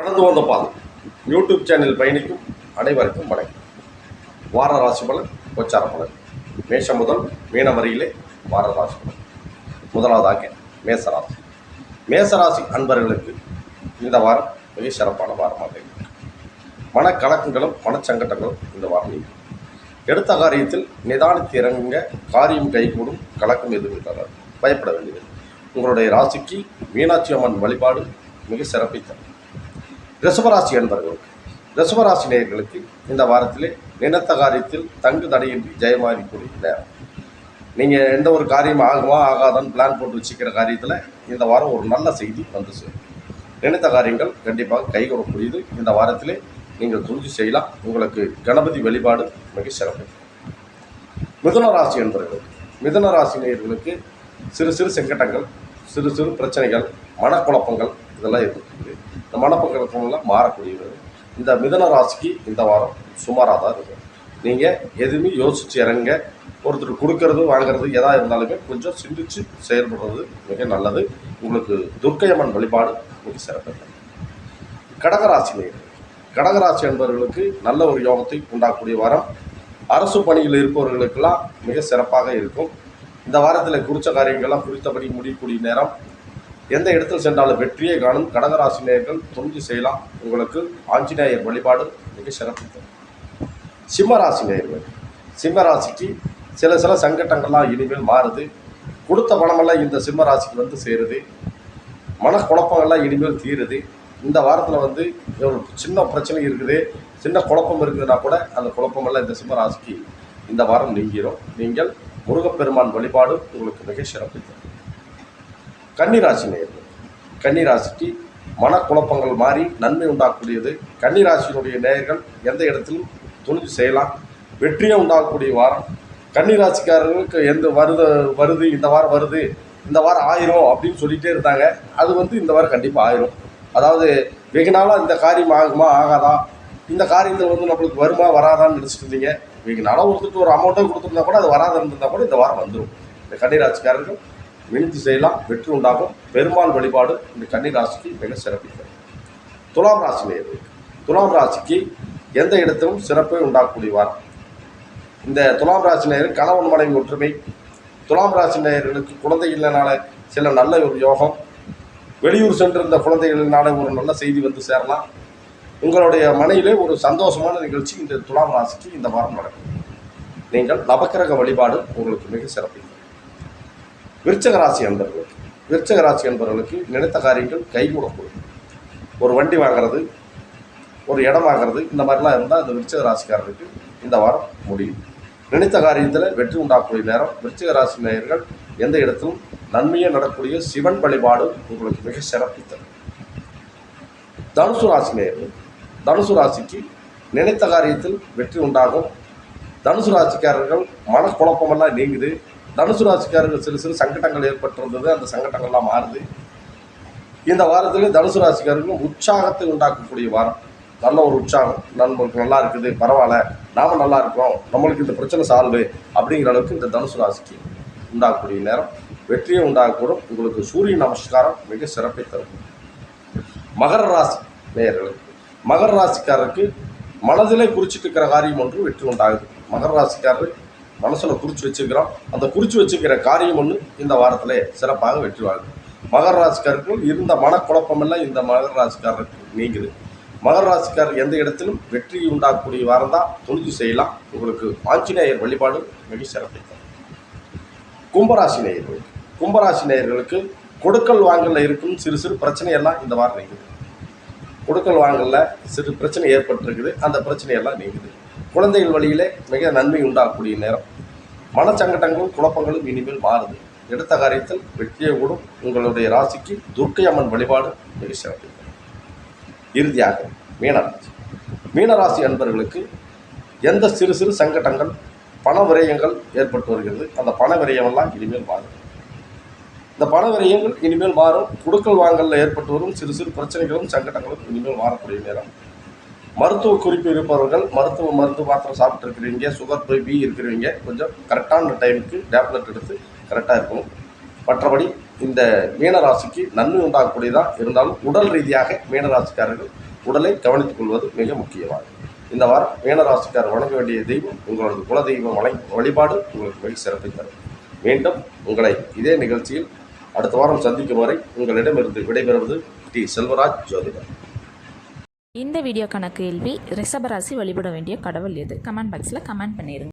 நடந்து வந்த பாதை. யூடியூப் சேனல் பயணிக்கும் அனைவருக்கும் வணக்கம். வார ராசி பலன் கோச்சார பலன். மேஷம் முதல் மீனவரியிலே வார ராசி பலன். முதலாவதாக மேசராசி. மேசராசி அன்பர்களுக்கு இந்த வாரம் மிக சிறப்பான வாரமாக மன மனக்கலக்கங்களும் மனச்சங்கட்டங்களும் இந்த வாரம் இருக்கும் எடுத்த காரியத்தில் நிதானித்து இறங்குங்க. காரியம் கைகூடும் கலக்கம் எதுவும் இருக்காது பயப்பட வேண்டியது உங்களுடைய ராசிக்கு மீனாட்சி அம்மன் வழிபாடு மிக சிறப்பை தரும் ரிஷபராசி என்பவர்களுக்கு ரிஷபராசி நேயர்களுக்கு இந்த வாரத்திலே நினைத்த காரியத்தில் தங்கு தடையின்றி ஜெயமாறிக்கூடிய நேரம் நீங்கள் எந்த ஒரு காரியம் ஆகுமா ஆகாதான்னு பிளான் போட்டு வச்சுக்கிற காரியத்தில் இந்த வாரம் ஒரு நல்ல செய்தி வந்து சேரும். நினைத்த காரியங்கள் கண்டிப்பாக கைகூடக்கூடியது. இந்த வாரத்திலே நீங்கள் துணிஞ்சு செய்யலாம். உங்களுக்கு கணபதி வழிபாடு மிக சிறப்பு. மிதுன ராசி என்பவர்களுக்கு மிதுன ராசி நேயர்களுக்கு சிறு சிறு செங்கட்டங்கள் சிறு சிறு பிரச்சனைகள் மனக்குழப்பங்கள் இதெல்லாம் இருக்குது இந்த மனக்குழப்பங்கள்லாம் மாறக்கூடியது. இந்த மிதன ராசிக்கு இந்த வாரம் சுமாராக தான் இருக்கும் நீங்கள் எதுவுமே யோசிச்சு இறங்க ஒருத்தர் கொடுக்கறது வாங்குறது எதாக இருந்தாலுமே கொஞ்சம் சிந்திச்சு செயல்படுறது மிக நல்லது. உங்களுக்கு துர்க்கையம்மன் வழிபாடு மிக சிறப்பு கடகராசி நேயர்கள் கடகராசி என்பவர்களுக்கு நல்ல ஒரு யோகத்தை உண்டாக்கக்கூடிய வாரம். அரசு பணியில் இருப்பவர்களுக்கெல்லாம் மிக சிறப்பாக இருக்கும். இந்த வாரத்தில் குறித்த காரியங்கள்லாம் குறித்தபடி முடியக்கூடிய நேரம் எந்த இடத்தில் சென்றாலும் வெற்றியை காணும் கடகராசி நேயர்கள் துணிஞ்சு செய்யலாம். உங்களுக்கு ஆஞ்சநேயர் வழிபாடு மிக சிறப்பு. தரும். சிம்ம ராசி சில சில சங்கட்டங்கள்லாம் இனிமேல் மாறுது. கொடுத்த பணமெல்லாம் இந்த சிம்ம ராசிக்கு வந்து சேருது. மனக்குழப்பங்கள்லாம் இனிமேல் தீருது. இந்த வாரத்தில் வந்து ஒரு சின்ன பிரச்சனை இருக்குது. சின்ன குழப்பம் இருக்குதுன்னா கூட அந்த குழப்பமெல்லாம் இந்த சிம்ம ராசிக்கு இந்த வாரம் நீங்கிடும் நீங்கள் முருகப்பெருமான் வழிபாடு உங்களுக்கு மிக சிறப்பு தரும். கன்னிராசி நேயர்கள் கன்னிராசிக்கு மனக்குழப்பங்கள் மாறி நன்மை உண்டாக்கக்கூடியது கன்னிராசியினுடைய நேயர்கள் எந்த இடத்திலும் தொழில் செய்யலாம். வெற்றியை உண்டாகக்கூடிய வாரம். கன்னிராசிக்காரர்களுக்கு எந்த வருது வருது இந்த வாரம் வருது இந்த வாரம் ஆயிரும் அப்படின்னு சொல்லிகிட்டே இருந்தாங்க. அது வந்து இந்த வாரம் கண்டிப்பாக ஆயிரும். அதாவது வெகு நாளாக இந்த காரியம் ஆகுமா ஆகாதா? இந்த காரியத்தில் வந்து நம்மளுக்கு வருமா வராதான்னு நினச்சிட்டு இருந்தீங்க. வெகு நாளாக ஒருத்தருக்கு ஒரு அமௌண்ட்டாக கொடுத்துருந்தா கூட அது வராதுன்னு இருந்தால் கூட இந்த வாரம் வந்துடும் இந்த கன்னிராசிக்காரர்கள் விழுந்து செய்யலாம் வெற்றி உண்டாகும். பெருமாள் வழிபாடு இந்த கன்னி ராசிக்கு மிக சிறப்பு துலாம் ராசி நேயர்கள் துலாம் ராசிக்கு எந்த இடத்திலும் சிறப்பை உண்டாக்கூடியவார்? இந்த துலாம் ராசி நேயர் கணவன் மனைவி ஒற்றுமை. துலாம் ராசி நேயர்களுக்கு குழந்தை இல்லைனால சில நல்ல ஒரு யோகம். வெளியூர் சென்றிருந்த குழந்தைகளினால ஒரு நல்ல செய்தி வந்து சேரலாம். உங்களுடைய மனையிலே ஒரு சந்தோஷமான நிகழ்ச்சி இந்த துலாம் ராசிக்கு இந்த வாரம் நடக்கும். நீங்கள் நவக்கிரக வழிபாடு உங்களுக்கு மிக சிறப்பு விருச்சக ராசி என்பவர்களுக்கு விருச்சக ராசி என்பவர்களுக்கு நினைத்த காரியங்கள் கைகூடக்கூடும். ஒரு வண்டி வாங்குறது ஒரு இடம் வாங்குறது இந்த மாதிரிலாம் இருந்தால் இந்த விருச்சக ராசிக்காரருக்கு இந்த வாரம் முடியும். நினைத்த காரியத்தில் வெற்றி உண்டாக்கக்கூடிய நேரம் விருச்சிக ராசி நேயர்கள் எந்த இடத்திலும் நன்மையே நடக்கூடிய சிவன் வழிபாடு உங்களுக்கு மிக சிறப்பு தரும் தனுசு ராசி நேயர்கள் தனுசு ராசிக்கு நினைத்த காரியத்தில் வெற்றி உண்டாகும். தனுசு ராசிக்காரர்கள் மனக்குழப்பமெல்லாம் நீங்குது. தனுசு ராசிக்காரர்கள் சிறு சிறு சங்கடங்கள் ஏற்பட்டிருந்தது. அந்த சங்கடங்கள்லாம் மாறுது. இந்த வாரத்தில் தனுசு ராசிக்காரர்களும் உற்சாகத்தை உண்டாக்கக்கூடிய வாரம். நல்ல ஒரு உற்சாகம். நண்பர்களுக்கு நல்லா இருக்குது பரவாயில்ல. நாம நல்லா இருக்கோம் நம்மளுக்கு இந்த பிரச்சனை சால்வு அப்படிங்கிற அளவுக்கு இந்த தனுசு ராசிக்கு உண்டாகக்கூடிய நேரம். வெற்றியை உண்டாகக்கூடும். உங்களுக்கு சூரிய நமஸ்காரம் மிக சிறப்பை தரும். மகர ராசி நேயர்களுக்கு மகர ராசிக்காரருக்கு மனதிலே குறிச்சிட்டு இருக்கிற காரியம் ஒன்று வெற்றி உண்டாகுது. மகர ராசிக்காரர் மனசில் குறித்து வச்சுக்கிறோம். அந்த குறித்து வச்சுக்கிற காரியம் ஒன்று இந்த வாரத்தில் சிறப்பாக வெற்றிவாங்க மகர ராசிக்காரர்கள் இருந்த மனக்குழப்பமெல்லாம் இந்த மகர ராசிக்காரருக்கு நீங்குது. மகர ராசிக்காரர் எந்த இடத்திலும் வெற்றி உண்டாக்கக்கூடிய வாரம் தான் துணிஞ்சு செய்யலாம். உங்களுக்கு ஆஞ்சநேயர் வழிபாடு மிக சிறப்பை தரும் கும்பராசி நேயர்கள் கும்பராசி நேயர்களுக்கு கொடுக்கல் வாங்கலில் இருக்கும் சிறு சிறு பிரச்சனையெல்லாம் இந்த வாரம் நீங்குது. கொடுக்கல் வாங்கலில் சிறு பிரச்சனை ஏற்பட்டிருக்குது. அந்த பிரச்சனையெல்லாம் நீங்குது. குழந்தைகள் வழியிலே மிக நன்மை உண்டாகக்கூடிய நேரம். மனச்சங்கடங்களும் குழப்பங்களும் இனிமேல் மாறுது. எடுத்த காரியத்தில் வெற்றியை கூடும் உங்களுடைய ராசிக்கு துர்க்கை அம்மன் வழிபாடு மிக சிறப்பு. இறுதியாக மீனராசி. மீனராசி அன்பர்களுக்கு எந்த சிறு சிறு சங்கட்டங்கள் பண விரயங்கள் ஏற்பட்டு வருகிறது அந்த பண விரயமெல்லாம் இனிமேல் மாறும். இந்த பண விரயங்கள் இனிமேல் மாறும். குடுக்கல் வாங்கலில் ஏற்பட்டு வரும் சிறு சிறு பிரச்சனைகளும் சங்கடங்களும் இனிமேல் மாறக்கூடிய நேரம். மருத்துவ குறிப்பு இருப்பவர்கள் மருத்துவ மருந்து மாத்திரம் சாப்பிட்ருக்கிறவங்க சுகர் பி இருக்கிறவங்க கொஞ்சம் கரெக்டான டைமுக்கு டேப்லெட் எடுத்து கரெக்டாக இருக்கணும். மற்றபடி இந்த மீனராசிக்கு நன்மை உண்டாகக்கூடியதாக இருந்தாலும் உடல் ரீதியாக மீனராசிக்காரர்கள் உடலை கவனித்துக் கொள்வது மிக முக்கியமானது. இந்த வாரம் மீனராசிக்கார் வணங்க வேண்டிய தெய்வம் உங்களது குலதெய்வம் வழி வழிபாடு உங்களுக்கு மிக சிறப்பை தரும். மீண்டும் உங்களை இதே நிகழ்ச்சியில் அடுத்த வாரம் சந்திக்கும் வரை உங்களிடமிருந்து விடைபெறுவது டி. செல்வராஜ் ஜோதிடர். இந்த வீடியோக்கான கேள்வி ரிஷபராசி வழிபட வேண்டிய கடவுள் எது? கமெண்ட் பாக்ஸில் கமெண்ட் பண்ணிடுங்க